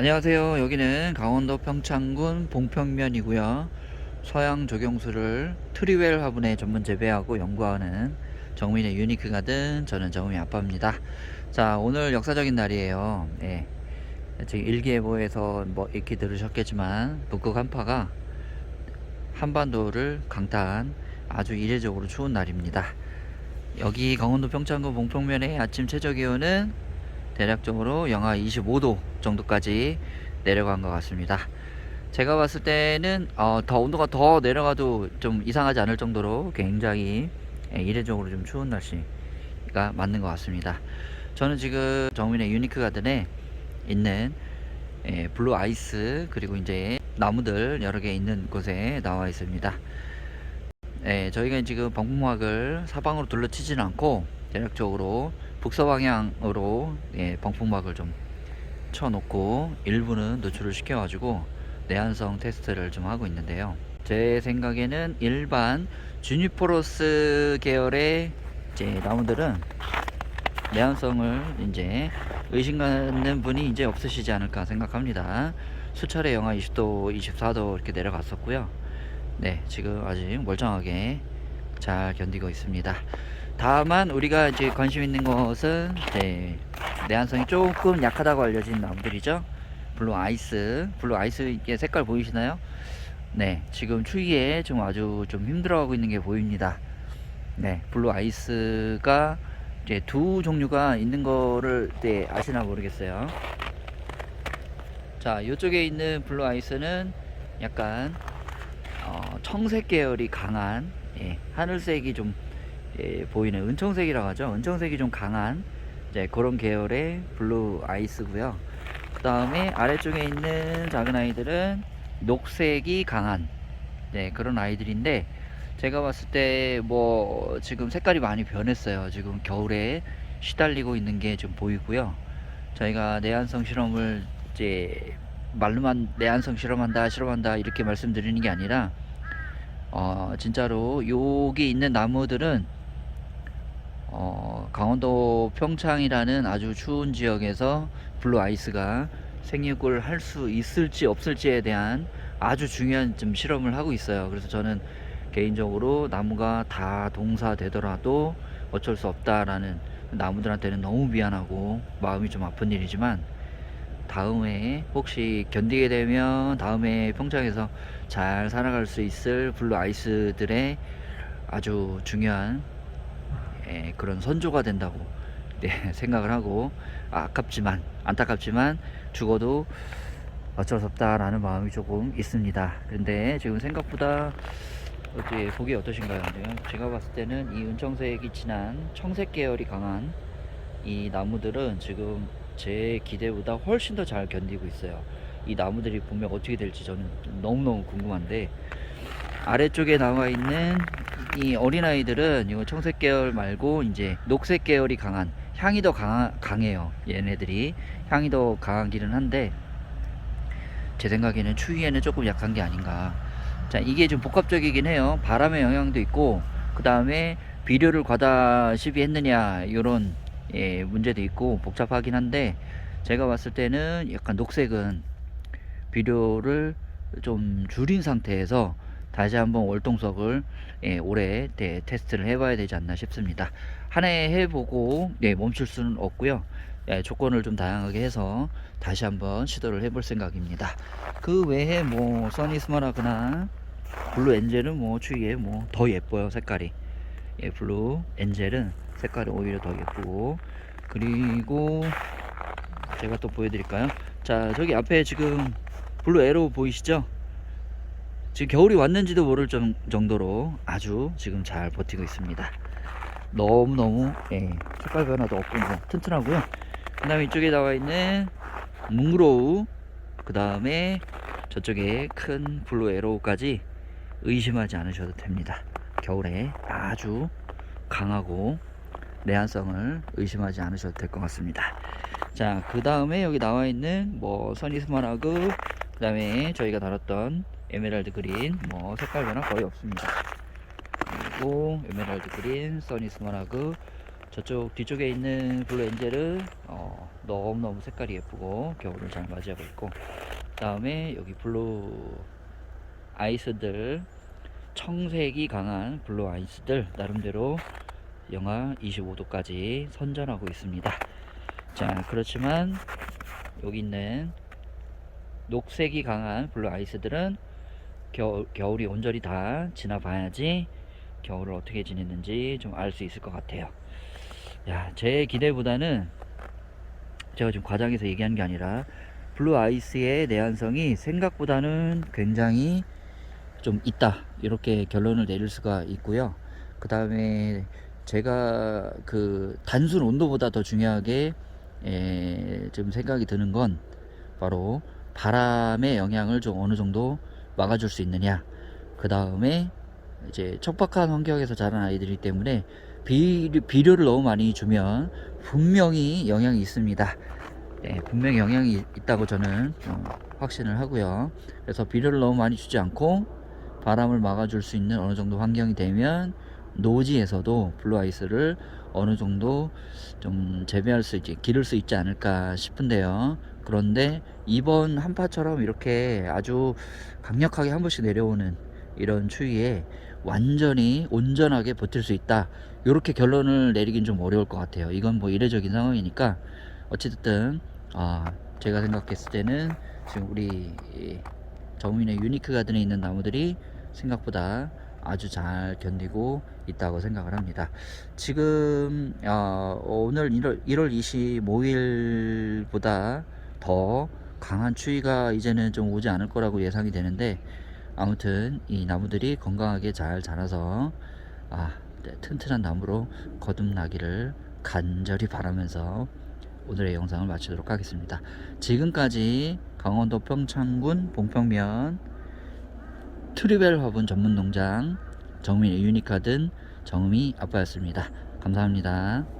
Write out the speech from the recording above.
안녕하세요. 여기는 강원도 평창군 봉평면이고요. 서양 조경수를 트리웰 화분에 전문 재배하고 연구하는 정민의 유니크 가든 저는 정민의 아빠입니다. 자, 오늘 역사적인 날이에요. 예. 지금 일기예보에서 뭐 익히 들으셨겠지만 북극 한파가 한반도를 강타한 아주 이례적으로 추운 날입니다. 여기 강원도 평창군 봉평면의 아침 최저 기온은 대략적으로 영하 25도 정도까지 내려간 것 같습니다. 제가 봤을 때는 어, 더 온도가 더 내려가도 좀 이상하지 않을 정도로 굉장히 예, 이례적으로 좀 추운 날씨가 맞는 것 같습니다. 저는 지금 정민의 유니크 가든에 있는 예, 블루 아이스 그리고 이제 나무들 여러 개 있는 곳에 나와 있습니다. 예, 저희가 지금 방풍막을 사방으로 둘러치지는 않고 대략적으로 북서 방향으로 예, 방풍막을 좀 쳐놓고 일부는 노출을 시켜가지고 내한성 테스트를 좀 하고 있는데요. 제 생각에는 일반 주니포로스 계열의 이제 나무들은 내한성을 이제 의심 갖는 분이 이제 없으시지 않을까 생각합니다. 수차례 영하 20도, 24도 이렇게 내려갔었고요. 네, 지금 아직 멀쩡하게 잘 견디고 있습니다. 다만 우리가 이제 관심 있는 것은 이제 내한성이 조금 약하다고 알려진 나무들이죠. 블루 아이스, 블루 아이스 이게 색깔 보이시나요? 네, 지금 추위에 좀 아주 좀 힘들어하고 있는 게 보입니다. 네, 블루 아이스가 이제 두 종류가 있는 거를 네, 아시나 모르겠어요. 자, 이쪽에 있는 블루 아이스는 약간 어, 청색 계열이 강한 예, 하늘색이 좀 예, 보이는 은청색이라고 하죠. 은청색이 좀 강한 이제 그런 계열의 블루 아이스고요. 그 다음에 아래쪽에 있는 작은 아이들은 녹색이 강한 네, 그런 아이들인데 제가 봤을 때 뭐 지금 색깔이 많이 변했어요. 지금 겨울에 시달리고 있는 게 좀 보이고요. 저희가 내한성 실험을 이제 말로만 내한성 실험한다 실험한다 이렇게 말씀드리는 게 아니라 어 진짜로 여기 있는 나무들은 어 강원도 평창이라는 아주 추운 지역에서 블루 아이스가 생육을 할 수 있을지 없을지에 대한 아주 중요한 좀 실험을 하고 있어요. 그래서 저는 개인적으로 나무가 다 동사되더라도 어쩔 수 없다라는 나무들한테는 너무 미안하고 마음이 좀 아픈 일이지만 다음에 혹시 견디게 되면 다음에 평창에서 잘 살아갈 수 있을 블루 아이스들의 아주 중요한 예, 그런 선조가 된다고 네, 생각을 하고 아, 아깝지만 안타깝지만 죽어도 어쩔 수 없다라는 마음이 조금 있습니다. 그런데 지금 생각보다 어떻게 보기 어떠신가요? 네, 제가 봤을 때는 이 은청색이 진한 청색 계열이 강한 이 나무들은 지금 제 기대보다 훨씬 더 잘 견디고 있어요. 이 나무들이 분명 어떻게 될지 저는 너무너무 궁금한데 아래쪽에 나와 있는 이 어린아이들은 이거 청색 계열 말고 이제 녹색 계열이 강한 향이 더 강하, 강해요. 얘네들이 향이 더 강하기는 한데 제 생각에는 추위에는 조금 약한 게 아닌가. 자, 이게 좀 복합적이긴 해요. 바람의 영향도 있고 그 다음에 비료를 과다 시비했느냐 이런 예, 문제도 있고 복잡하긴 한데 제가 봤을 때는 약간 녹색은 비료를 좀 줄인 상태에서 다시 한번 월동석을 예, 올해 네, 테스트를 해봐야 되지 않나 싶습니다. 한 해 해보고 예, 멈출 수는 없고요. 예, 조건을 좀 다양하게 해서 다시 한번 시도를 해볼 생각입니다. 그 외에 뭐 써니스마라그나 블루 엔젤은 뭐 추위에 뭐 더 예뻐요 색깔이. 예, 블루 엔젤은 색깔이 오히려 더 예쁘고 그리고 제가 또 보여드릴까요? 자 저기 앞에 지금 블루 에로 보이시죠? 지금 겨울이 왔는지도 모를 정, 정도로 아주 지금 잘 버티고 있습니다. 너무너무 예, 색깔 변화도 없고 뭐 튼튼하고요. 그 다음에 이쪽에 나와 있는 뭉로우 그 다음에 저쪽에 큰 블루 에로우까지 의심하지 않으셔도 됩니다. 겨울에 아주 강하고 내한성을 의심하지 않으셔도 될 것 같습니다. 자, 그 다음에 여기 나와 있는 뭐 선이 스마라그, 그 다음에 저희가 다뤘던 에메랄드 그린, 뭐 색깔 변화 거의 없습니다. 그리고 에메랄드 그린, 써니 스마라그, 저쪽 뒤쪽에 있는 블루 엔젤은 어, 너무너무 색깔이 예쁘고 겨울을 잘 맞이하고 있고 다음에 여기 블루 아이스들 청색이 강한 블루 아이스들 나름대로 영하 25도까지 선전하고 있습니다. 자 그렇지만 여기 있는 녹색이 강한 블루 아이스들은 겨울, 겨울이 온전히 다 지나봐야지 겨울을 어떻게 지냈는지 좀 알 수 있을 것 같아요. 야, 제 기대보다는 제가 지금 과장해서 얘기한 게 아니라 블루 아이스의 내한성이 생각보다는 굉장히 좀 있다 이렇게 결론을 내릴 수가 있고요. 그 다음에 제가 그 단순 온도보다 더 중요하게 에, 좀 생각이 드는 건 바로 바람의 영향을 좀 어느 정도 막아줄 수 있느냐. 그 다음에 이제 척박한 환경에서 자란 아이들이기 때문에 비, 비료를 너무 많이 주면 분명히 영향이 있습니다. 네, 분명히 영향이 있다고 저는 어, 확신을 하고요. 그래서 비료를 너무 많이 주지 않고 바람을 막아줄 수 있는 어느 정도 환경이 되면 노지에서도 블루아이스를 어느 정도 좀 재배할 수 있지, 기를 수 있지 않을까 싶은데요. 그런데 이번 한파처럼 이렇게 아주 강력하게 한 번씩 내려오는 이런 추위에 완전히 온전하게 버틸 수 있다. 이렇게 결론을 내리긴 좀 어려울 것 같아요. 이건 뭐 이례적인 상황이니까 어쨌든 아 제가 생각했을 때는 지금 우리 이 정민의 유니크 가든에 있는 나무들이 생각보다 아주 잘 견디고 있다고 생각을 합니다. 지금 어, 오늘 1월, 1월 25일보다 더 강한 추위가 이제는 좀 오지 않을 거라고 예상이 되는데 아무튼 이 나무들이 건강하게 잘 자라서 아, 네, 튼튼한 나무로 거듭나기를 간절히 바라면서 오늘의 영상을 마치도록 하겠습니다. 지금까지 강원도 평창군 봉평면 트리벨 화분 전문 농장 정민의 유니카든 정미 아빠였습니다. 감사합니다.